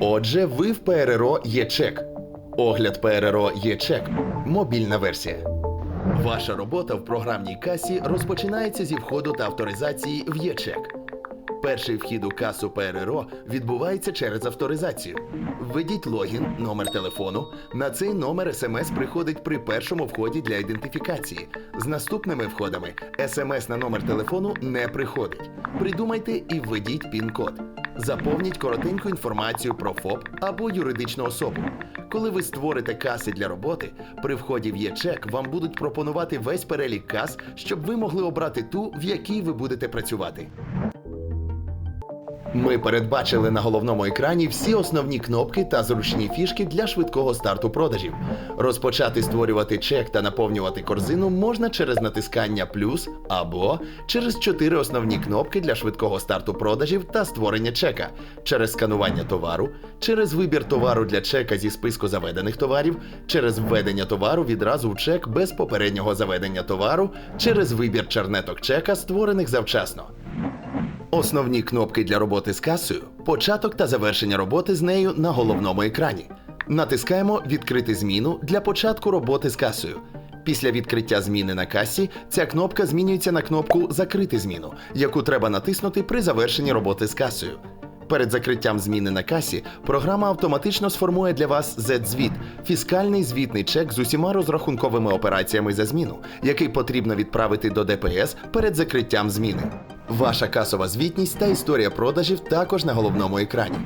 Отже, ви в ПРРО є чек. Огляд ПРРО є чек. Мобільна версія. Ваша робота в програмній касі розпочинається зі входу та авторизації в ЄЧЕК. Перший вхід у касу ПРРО відбувається через авторизацію. Введіть логін, номер телефону. На цей номер смс приходить при першому вході для ідентифікації. З наступними входами смс на номер телефону не приходить. Придумайте і введіть пін-код. Заповніть коротеньку інформацію про ФОП або юридичну особу. Коли ви створите каси для роботи, при вході в ЄЧЕК вам будуть пропонувати весь перелік кас, щоб ви могли обрати ту, в якій ви будете працювати. Ми передбачили на головному екрані всі основні кнопки та зручні фішки для швидкого старту продажів. Розпочати створювати чек та наповнювати корзину можна через натискання плюс або через чотири основні кнопки для швидкого старту продажів та створення чека, через сканування товару, через вибір товару для чека зі списку заведених товарів, через введення товару відразу в чек без попереднього заведення товару, через вибір чернеток чека, створених завчасно. Основні кнопки для роботи з касою початок та завершення роботи з нею на головному екрані. Натискаємо Відкрити зміну для початку роботи з касою. Після відкриття зміни на касі ця кнопка змінюється на кнопку Закрити зміну, яку треба натиснути при завершенні роботи з касою. Перед закриттям зміни на касі програма автоматично сформує для вас Z-звіт – фіскальний звітний чек з усіма розрахунковими операціями за зміну, який потрібно відправити до ДПС перед закриттям зміни. Ваша касова звітність та історія продажів також на головному екрані.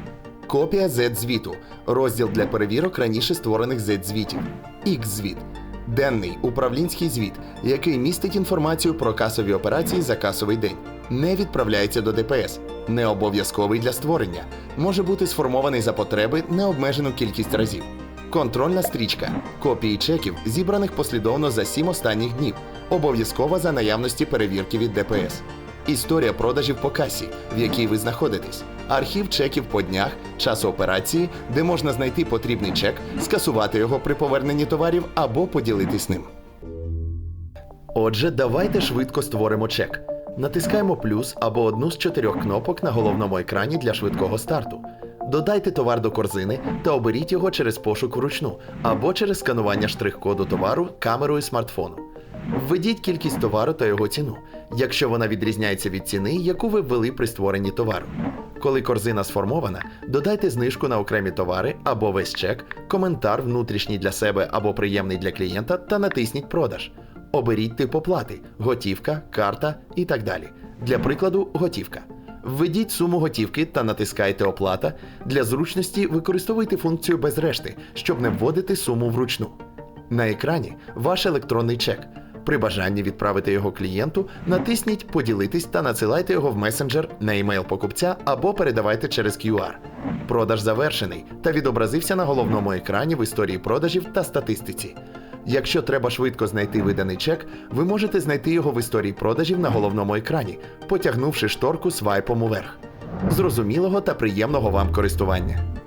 Копія Z-звіту – розділ для перевірок раніше створених Z-звітів. X-звіт – денний управлінський звіт, який містить інформацію про касові операції за касовий день. Не відправляється до ДПС, не обов'язковий для створення, може бути сформований за потреби необмежену кількість разів. Контрольна стрічка копії чеків, зібраних послідовно за 7 останніх днів, обов'язкова за наявності перевірки від ДПС. Історія продажів по касі, в якій ви знаходитесь, архів чеків по днях, часу операції, де можна знайти потрібний чек, скасувати його при поверненні товарів або поділитись ним. Отже, давайте швидко створимо чек. Натискаємо плюс або одну з чотирьох кнопок на головному екрані для швидкого старту. Додайте товар до корзини та оберіть його через пошук вручну або через сканування штрих-коду товару камерою смартфону. Введіть кількість товару та його ціну, якщо вона відрізняється від ціни, яку ви ввели при створенні товару. Коли корзина сформована, додайте знижку на окремі товари або весь чек, коментар внутрішній для себе або приємний для клієнта та натисніть продаж. Оберіть тип оплати готівка, карта і так далі. Для прикладу, готівка. Введіть суму готівки та натискайте оплата. Для зручності використовуйте функцію без решти, щоб не вводити суму вручну. На екрані ваш електронний чек. При бажанні відправити його клієнту, натисніть Поділитись та надсилайте його в месенджер на емейл покупця або передавайте через QR. Продаж завершений та відобразився на головному екрані в історії продажів та статистиці. Якщо треба швидко знайти виданий чек, ви можете знайти його в історії продажів на головному екрані, потягнувши шторку свайпом уверх. Зрозумілого та приємного вам користування.